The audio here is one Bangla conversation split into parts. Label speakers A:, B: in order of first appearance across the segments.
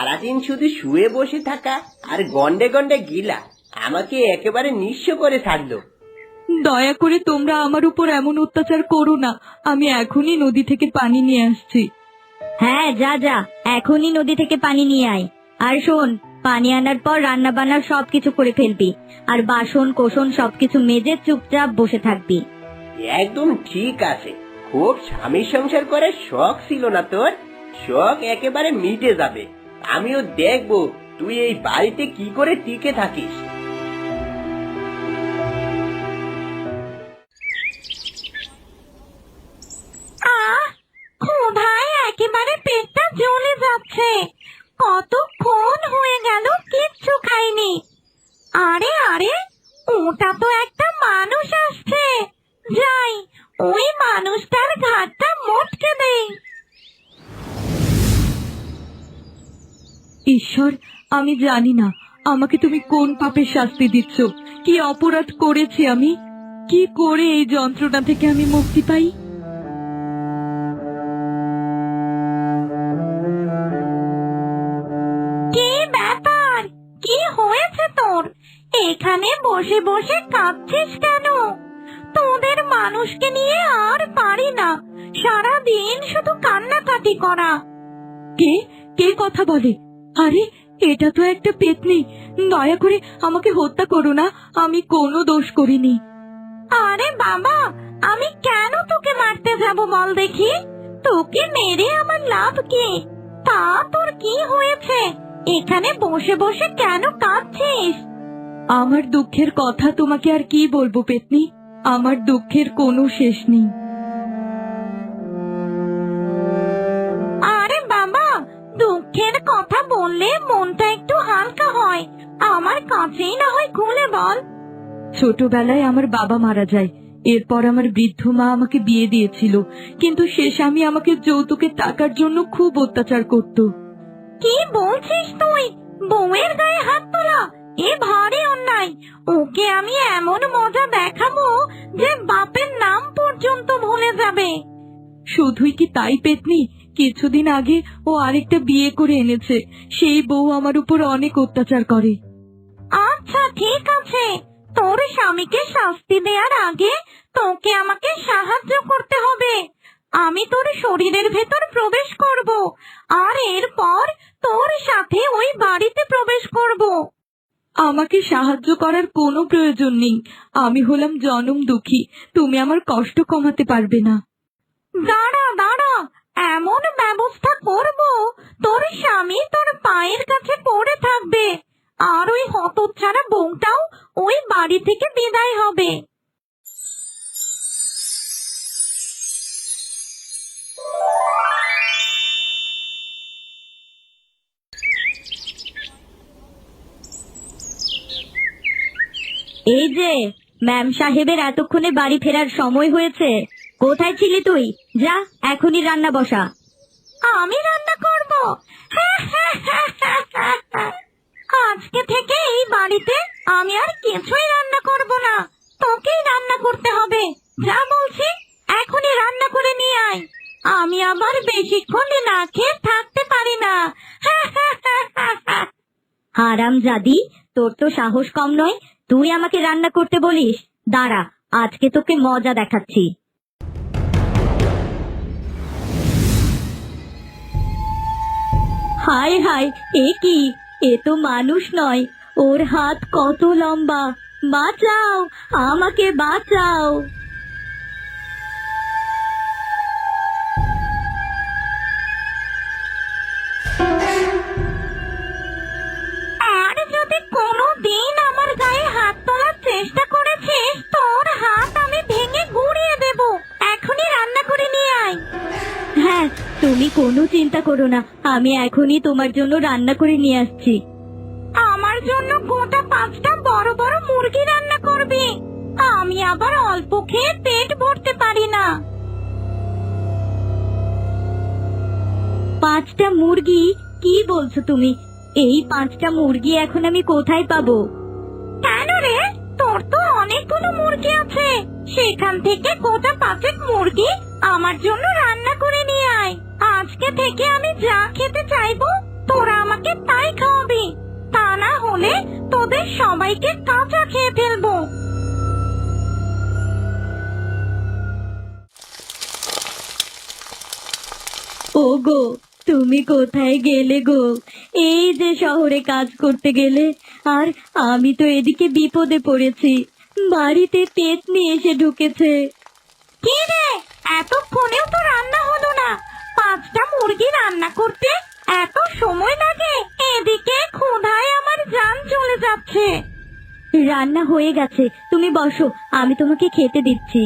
A: সারাদিন শুধু শুয়ে বসে থাকা আর গন্ডে গন্ডে গিলা আমাকে একেবারে নিঃস্ব করে ছাড়লো।
B: দয়া করে তোমরা আমার উপর এমন অত্যাচার করো না। আমি এখনই নদী থেকে পানি নিয়ে আসছি।
C: হ্যাঁ যা যা। এখনই নদী থেকে পানি নিয়ে আয়। আর শোন পানি আনার পর রান্না বান্নার সবকিছু করে ফেলবি। আর বাসন কোসন সবকিছু মেজে চুপচাপ বসে থাকবি।
A: একদম ঠিক আছে। খুব স্বামী সংসার করার শখ ছিল না তোর। শখ একেবারে মিটে যাবে। আমিও দেখব, তুই এই বাড়িতে কি করে টিকে থাকিস?
C: একেবারে পেটটা যাচ্ছে। কতক্ষণ হয়ে গেল কিচ্ছু খাইনি। আরে আরে, ওটা তো একটা মানুষ আসছে। যাই, ওই মানুষটার ঘাটটা মোটকে দেই।
B: ঈশ্বর আমি জানি না আমাকে তুমি কোন পাপের শাস্তি দিচ্ছ? কি অপরাধ করেছি আমি? কি করে এই যন্ত্রণা থেকে আমি মুক্তি পাই?
C: কি ব্যাপার? কি হয়েছে তোর? এখানে বসে বসে কাঁদছিস কেন? তোদের মানুষকে নিয়ে আর পারি না। সারা দিন শুধু কান্নাকাটি করা।
B: কে? কে কথা বলে? আরে এটা তো একটা পেতনি। দয়া করে আমাকে হত্যা করো না আমি কোনো দোষ করিনি।
C: আরে বাবা আমি কেন তোকে মারতে যাব বল দেখি? তোকে মেরে আমার লাভ কি? তা তোর কি হয়েছে? এখানে বসে বসে কেন কাঁদছিস?
B: আমার দুঃখের কথা তোমাকে আর কি বলব পেতনি? আমার দুঃখের কোনো শেষ নেই।
C: আমার কাছেই না হয় খুলে বল।
B: ছোটবেলায় আমার বাবা মারা যায়। এরপর আমার বৃদ্ধ মা আমাকে বিয়ে দিয়েছিল। কিন্তু সে স্বামী আমাকে যৌতুকের টাকার জন্য খুব অত্যাচার করত।
C: কি বলছিস তুই? বউয়ের গায়ে হাত তোলা এ ভারী অন্যায়। ওকে আমি এমন মজা দেখাবো যে বাপের নাম পর্যন্ত ভুলে যাবে।
B: শুধুই কি তাই পেতনি? কিছুদিন আগে ও আরেকটা বিয়ে করে এনেছে। সেই বউ আমার উপর অনেক অত্যাচার করে।
C: আচ্ছা ঠিক আছে। তোর স্বামীকে শাস্তি দেওয়ার আগে তোকে আমাকে সাহায্য করতে হবে। আমি তোর শরীরের ভেতর প্রবেশ করব আর এরপর তোর সাথে ওই বাড়িতে প্রবেশ করব।
B: আমাকে সাহায্য করার কোনো প্রয়োজন নেই। আমি হলাম জনম দুঃখী। তুমি আমার কষ্ট কমাতে পারবে না।
C: দাঁড়া দাঁড়া। এমন ব্যবস্থা করব তোর স্বামী তোর পায়ের কাছে পড়ে থাকবে। আর ওই হতচ্ছাড়া বউটাও ওই বাড়ি থেকে বিদায় হবে। এই যে, ম্যাম সাহেবের এতক্ষণে বাড়ি ফেরার সময় হয়েছে। কোথায় ছিলি তুই? যা, এখনই রান্না বসা। আমি রান্না করব। আজকে থেকে এই বাড়িতে আমি আর কিছুই রান্না করব না। তোকেই রান্না করতে হবে। যা বলছি, এখনই রান্না করে নিয়ে আয়। আমি আবার বেশিক্ষণ না খেয়ে থাকতে পারি না। হারাম জাদি, তোর তো সাহস কম নয়। তুই আমাকে রান্না করতে বলিস। দাঁড়া, আজকে তোকে মজা দেখাচ্ছি। হায় হায়, এ কি? এ তো মানুষ নয়। ওর হাত কত লম্বা। বাঁচাও আমাকে বাঁচাও। তুমি কোনো চিন্তা করো না। আমি এখনই তোমার জন্য রান্না করে নিয়ে আসছি। আমার জন্য গোটা পাঁচটা বড় বড় মুরগি রান্না করবি। আমি আবার অল্প খেয়ে পেট ভরতে পারি না। পাঁচটা মুরগি? কি বলছো তুমি? এই পাঁচটা মুরগি এখন আমি কোথায় পাবো? কেন রে? তোর তো অনেকগুলো মুরগি আছে। সেখান থেকে গোটা পাঁচেক মুরগি আমার জন্য রান্না করে আজকে থেকে আমি যা খেতে চাইব তোরা আমাকে তাই খাওয়াবি। তা না হলে তোদের সবাইকে কাঁচা খেয়ে ফেলব।
D: ও গো তুমি কোথায় গেলে গো? এই যে শহরে কাজ করতে গেলে আর আমি তো এদিকে বিপদে পড়েছি। বাড়িতে পেট নিয়ে এসে ঢুকেছে।
C: কি রে এতক্ষণেও তো রান্না হলো না। পাঁচটা মুরগি রান্না করতে এত সময় লাগে। এদিকে ক্ষুধায় আমার জান চলে যাচ্ছে।
D: রান্না হয়ে গেছে। তুমি বসো, আমি তোমাকে খেতে দিচ্ছি।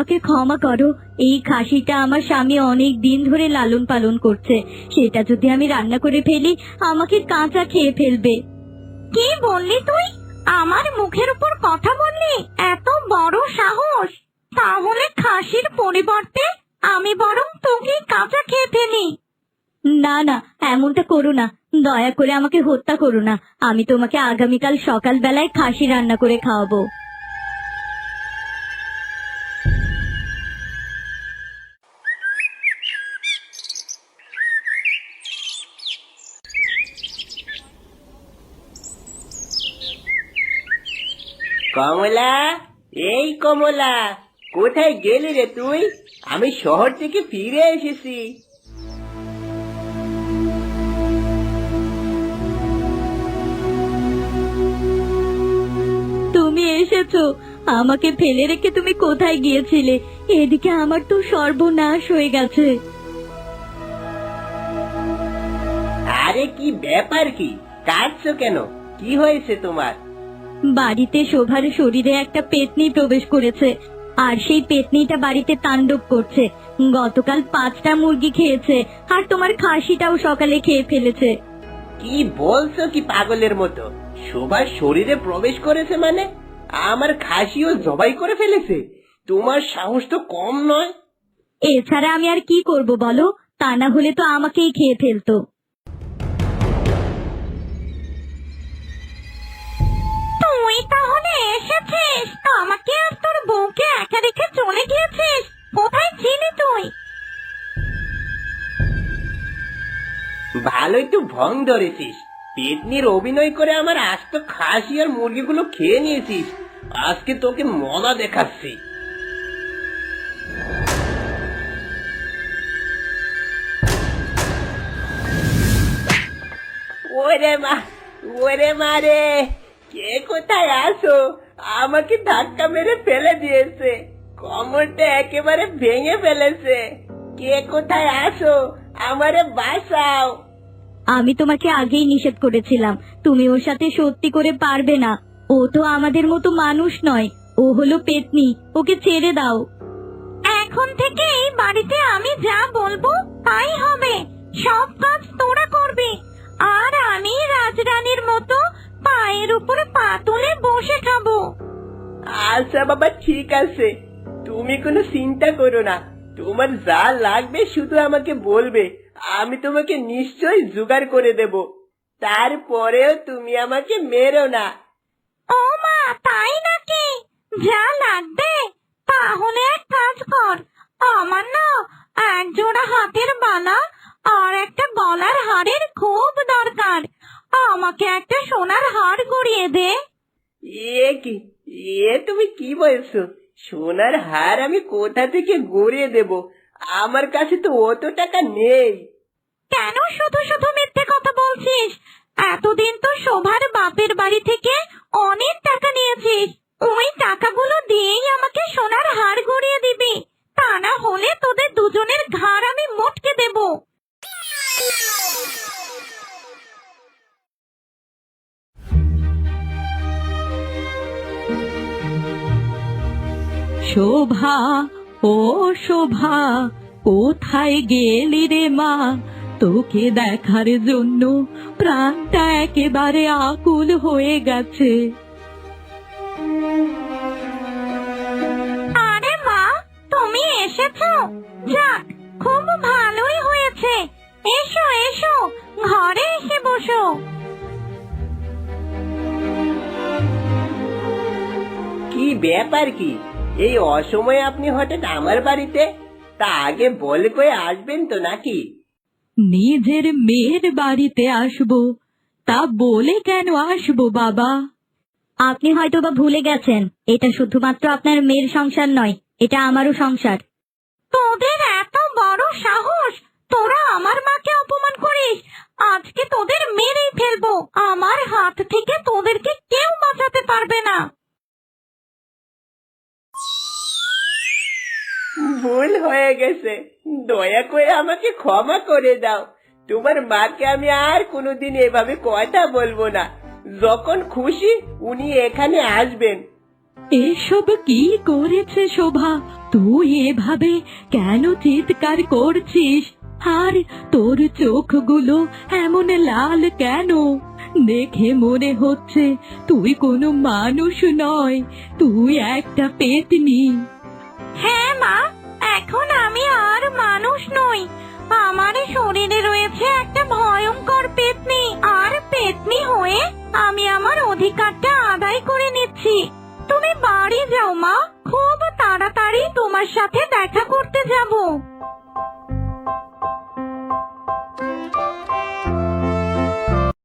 D: আমাকে ক্ষমা করো। এই খাসিটা আমার স্বামী অনেক দিন ধরে লালন পালন করছে। সেটা যদি আমি রান্না করে ফেলি, আমাকে কাঁচা খেয়ে ফেলবে।
C: কি বললি তুই? আমার মুখের উপর কথা বললি এত বড় সাহস। তাহলে খাসির পরিবর্তে আমি বরং তোকে কাঁচা খেয়ে ফেলি।
D: না না, এমনটা করো না। দয়া করে আমাকে হত্যা করো না। আমি তোমাকে আগামীকাল সকালবেলায় খাসি রান্না করে খাওয়াবো।
A: কমলা? এই কমলা কোথায় গেলি রে তুই? আমি শহর থেকে ফিরে এসেছি।
D: তুমি এসেছ। আমাকে ফেলে রেখে তুমি কোথায় গিয়েছিলে? এদিকে আমার তো সর্বনাশ হয়ে গেছে।
A: আরে কি ব্যাপার কি? কাঁদছো কেন? কি হয়েছে তোমার?
D: বাড়িতে শোভার শরীরে একটা পেতনি প্রবেশ করেছে আর সেই পেতনিটা বাড়িতে তাণ্ডব করছে। গতকাল পাঁচটা মুরগি খেয়েছে আর তোমার খাসিটাও সকালে খেয়ে ফেলেছে।
A: কি বলছো কি পাগলের মতো? শোভার শরীরে প্রবেশ করেছে মানে? আমার খাসিও জবাই করে ফেলেছে? তোমার সাহস তো কম নয়।
D: এছাড়া আমি আর কি করব বলো? তা না হলে তো আমাকেই খেয়ে ফেলতো।
C: এসেছিস? আমাকে আর তোর বউকে একা রেখে চলে গিয়েছিস? কোথায় তুই?
A: ভালোই তো ভং ধরেছিস। পেতনির অভিনয় করে আমার আস্ত খাসি আর মুরগিগুলো খেয়ে নিয়েছিস। আজকে তোকে মজা দেখাচ্ছি। ওরে মা ওরে মা রে। কে কোথায় আসো? আমাকে ধাক্কা মেরে ফেলে দিয়েছে। কোমরটা একেবারে ভেঙে ফেলেছে। কে কোথায় আসো? আমারে বাঁচাও।
D: আমি তোমাকে আগেই নিষেধ করেছিলাম। তুমি ওর সাথে সত্যি করে পারবে না। ও তো আমাদের মতো মানুষ নয়। ও হলো পেতনি। ওকে ছেড়ে দাও।
C: এখন থেকে এই বাড়িতে আমি যা বলব তাই হবে। সব কাজ তোরা করবি। আর আমি মতো পায়ের উপর পা তুলে বসে খাব।
A: আচ্ছা বাবা ঠিক আছে। তুমি কোনো চিন্তা করো না। তোমার যা লাগবে শুধু আমাকে বলবে। আমি তোমাকে নিশ্চয়ই জোগাড় করে দেব। তারপরেও তুমি আমাকে মেরো না।
C: ও মা তাই নাকি? যা লাগবে তাহলে এক কাজ কর আমার না এক জোড়া হাতের বালা আর একটা গলার হাড়ের খুব দরকার আমাকে একটা সোনার হাড় গড়িয়ে দে
A: এ কি এ তুমি কি বলছো সোনার হার আমি কোথা থেকে গড়িয়ে দেব? আমার কাছে তো অত টাকা নেই।
C: কেন শুধু শুধু মিথ্যে কথা বলছিস? এতদিন তো শোভার বাপের বাড়ি থেকে অনেক টাকা নিয়েছিস। ওই টাকাগুলো দিয়েই আমাকে সোনার হার গড়িয়ে দিবি। তা না হলে তোদের দুজনের ঘাড় আমি মোটকে দেবো।
B: শোভা ও শোভা কোথায় গেলি রে মা? তোকে দেখার জন্য প্রাণটা একেবারে আকুল হয়ে গেছে।
C: আরে মা তুমি এসেছ? যাক খুব ভালোই হয়েছে। এসো এসো ঘরে এসে বসো।
A: কি ব্যাপার কি? এই অসময়ে আপনি হঠাৎ আমার বাড়িতে? তা আগে বলে কয়ে আসবেন তো নাকি?
B: নিজের মেয়ের বাড়িতে আসব। তা বলে কেন আসব বাবা? আপনি হয়তো বা ভুলে গেছেন এটা শুধুমাত্র আপনার মেয়ের সংসার নয় এটা আমারও সংসার।
C: তোদের এত বড় সাহস! তোরা আমার মাকে অপমান করিস! আজকে তোদের মেরেই ফেলব আমার হাত থেকে তোদেরকে কেউ বাঁচাতে পারবে না।
A: ভুল হয়ে গেছে। দয়া করে আমাকে ক্ষমা করে দাও। তোমার মাকে আমি আর কোনোদিন এভাবে কথা বলব না। যখন খুশি উনি এখানে আসবেন।
B: এসব কি করেছে শোভা? তুই এভাবে কেন চিৎকার করছিস? আর তোর চোখগুলো এমন লাল কেন? দেখে মনে হচ্ছে তুই কোনো মানুষ নয়। তুই একটা পেতনি।
C: হ্যাঁ মা। নই। আমার শরীরে রয়েছে একটা ভয়ঙ্কর পেতনি। আর পেতনি হয়ে আমি আমার অধিকারটা আদায় করে নিচ্ছি। তুমি বাড়ি যাও মা। খুব তাড়াতাড়ি তোমার সাথে দেখা করতে যাব।